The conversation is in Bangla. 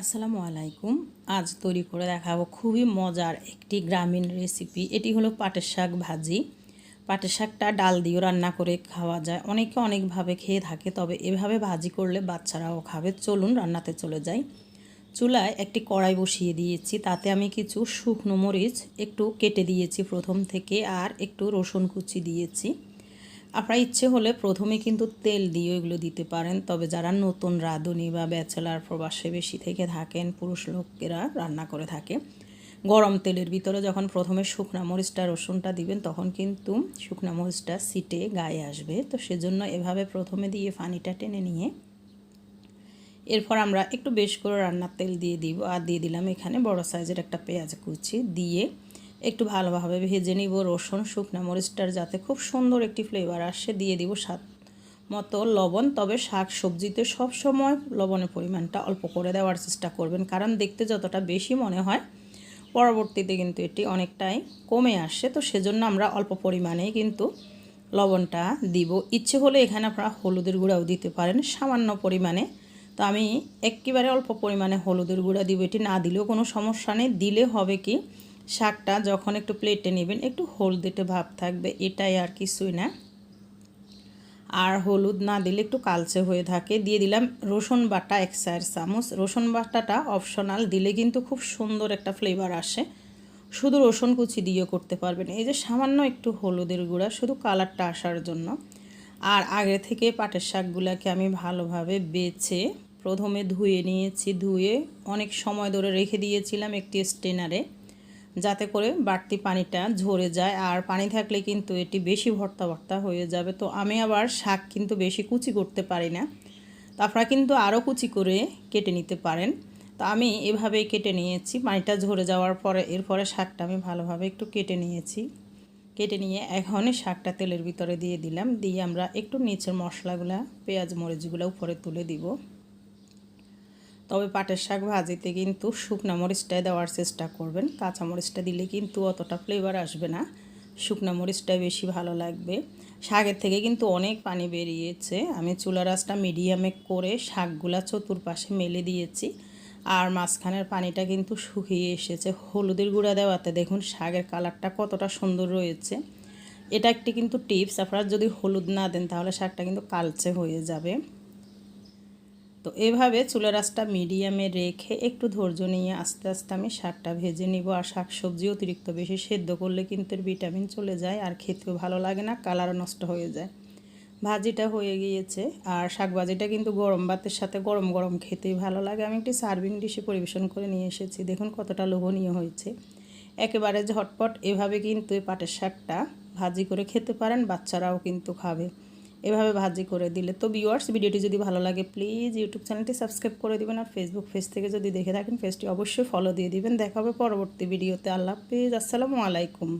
আসসালামু আলাইকুম। আজ তৈরি করে দেখাবো খুবই মজার একটি গ্রামীণ রেসিপি এটি হলো পাটের শাক ভাজি। পাটের শাকটা ডাল দিয়েও রান্না করে খাওয়া যায়। অনেকে অনেকভাবে খেয়ে থাকে, তবে এভাবে ভাজি করলে বাচ্চারাও খাবে। চলুন রান্নাতে চলে যাই। চুলায় একটি কড়াই বসিয়ে দিয়েছি। তাতে আমি কিছু শুকনো মরিচ একটু কেটে দিয়েছি প্রথম থেকে, আর একটু রসুন কুচি দিয়েছি। আপনার ইচ্ছে হলে প্রথমে কিন্তু তেল দিয়ে এগুলো দিতে পারেন। তবে যারা নতুন রাঁধুনি বা ব্যাচেলার প্রবাসে বেশি থেকে থাকেন, পুরুষ লোকেরা রান্না করে থাকে। গরম তেলের ভিতরে যখন প্রথমে শুকনা মরিচটা, রসুনটা দিবেন, তখন কিন্তু শুকনা মরিচটা সিটে গায়ে আসবে। তো সেজন্য এভাবে প্রথমে দিয়ে পানিটা টেনে নিয়ে এরপর আমরা একটু বেশ করে রান্নার তেল দিয়ে দিব। আর দিয়ে দিলাম এখানে বড় সাইজের একটা পেঁয়াজ কুচি। দিয়ে একটু ভালোভাবে ভেজে নিব, রসুন, শুকনা মরিচটার যাতে খুব সুন্দর একটি ফ্লেভার আসে, দিয়ে দিব স্বাদ মতো লবণ। তবে শাক সবজিতে সব সময় লবণের পরিমাণটা অল্প করে দেওয়ার চেষ্টা করবেন, কারণ দেখতে যতটা বেশি মনে হয়, পরবর্তীতে কিন্তু এটি অনেকটাই কমে আসে। তো সেজন্য আমরা অল্প পরিমাণেই কিন্তু লবণটা দিব। ইচ্ছে হলে এখানে আপনারা হলুদের গুঁড়াও দিতে পারেন, সামান্য পরিমাণে। তো আমি একেবারে অল্প পরিমাণে হলুদের গুঁড়া দিব, এটি না দিলেও কোনো সমস্যা নেই। দিলে হবে কি শাকটা যখন একটু প্লেটে নেবেন, একটু হলদেটে ভাব থাকবে, এটাই আর কিছুই না। আর হলুদ না দিলে একটু কালচে হয়ে থাকে। দিয়ে দিলাম রসুন বাটা এক চার চামচ। রসুন বাটাটা অপশনাল দিলে কিন্তু খুব সুন্দর একটা ফ্লেভার আসে। শুধু রসুন কুচি দিয়ে করতে পারবেন। এই যে সামান্য একটু হলুদের গুঁড়া, শুধু কালারটা আসার জন্য। আর আগে থেকে পাটের শাকগুলোকে আমি ভালোভাবে বেছে, প্রথমে ধুয়ে নিয়েছি, ধুয়ে অনেক সময় ধরে রেখে দিয়েছিলাম একটি স্টেনারে যাতে করে বাড়তি পানিটা ঝরে যায়। আর পানি থাকলে কিন্তু এটি বেশি ভর্তা ভর্তা হয়ে যাবে। তো আমি আবার শাক কিন্তু বেশি কুচি করতে পারি না। তো আপনারা কিন্তু আরও কুচি করে কেটে নিতে পারেন। তো আমি এভাবেই কেটে নিয়েছি। পানিটা ঝরে যাওয়ার পরে এরপরে শাকটা আমি ভালোভাবে একটু কেটে নিয়েছি। কেটে নিয়ে এখনই শাকটা তেলের ভিতরে দিয়ে দিলাম। দিয়ে আমরা একটু নিচের মশলাগুলা, পেঁয়াজ, মরিচগুলো উপরে তুলে দিব। তবে পাটের শাক ভাজিতে কিন্তু শুকনা মরিচটাই দেওয়ার চেষ্টা করবেন। কাঁচা মরিচটা দিলে কিন্তু অতটা ফ্লেভার আসবে না। শুকনা মরিচটাই বেশি ভালো লাগবে। শাকের থেকে কিন্তু অনেক পানি বেরিয়েছে। আমি চুলা রাসটা মিডিয়ামে করে শাকগুলা চতুর্পাশে মেলে দিয়েছি। আর মাঝখানের পানিটা কিন্তু শুকিয়ে এসেছে। হলুদের গুঁড়া দেওয়াতে দেখুন শাকের কালারটা কতটা সুন্দর রয়েছে। এটা একটি কিন্তু টিপস আপনারা যদি হলুদ না দেন তাহলে শাকটা কিন্তু কালচে হয়ে যাবে। তো এভাবে চুলের আঁচটা মিডিয়ামে রেখে একটু ধৈর্য নিয়ে আস্তে আস্তে আমি শাকটা ভেজে নিব। আর শাক সবজি অতিরিক্ত বেশি সেদ্ধ করলে কিন্তু এর ভিটামিন চলে যায় আর খেতেও ভালো লাগে না কালারও নষ্ট হয়ে যায়। ভাজিটা হয়ে গিয়েছে আর শাক ভাজিটা কিন্তু গরম ভাতের সাথে গরম গরম খেতেই ভালো লাগে। আমি একটি সার্ভিং ডিশে পরিবেশন করে নিয়ে এসেছি। দেখুন কতটা লোভনীয় হয়েছে। একেবারে ঝটপট এভাবে কিন্তু এই পাটের শাকটা ভাজি করে খেতে পারেন, বাচ্চারাও কিন্তু খাবে। এভাবে ভাজি করে দিলে। তো ভিউয়ার্স ভিডিওটি যদি ভালো লাগে প্লিজ ইউটিউব চ্যানেলটি সাবস্ক্রাইব করে দেবেন আর ফেসবুক পেজ থেকে যদি দেখে থাকেন পেজটি অবশ্যই ফলো দিয়ে দিবেন। দেখা হবে পরবর্তী ভিডিওতে আল্লাহ হাফিজ। আসসালামু আলাইকুম।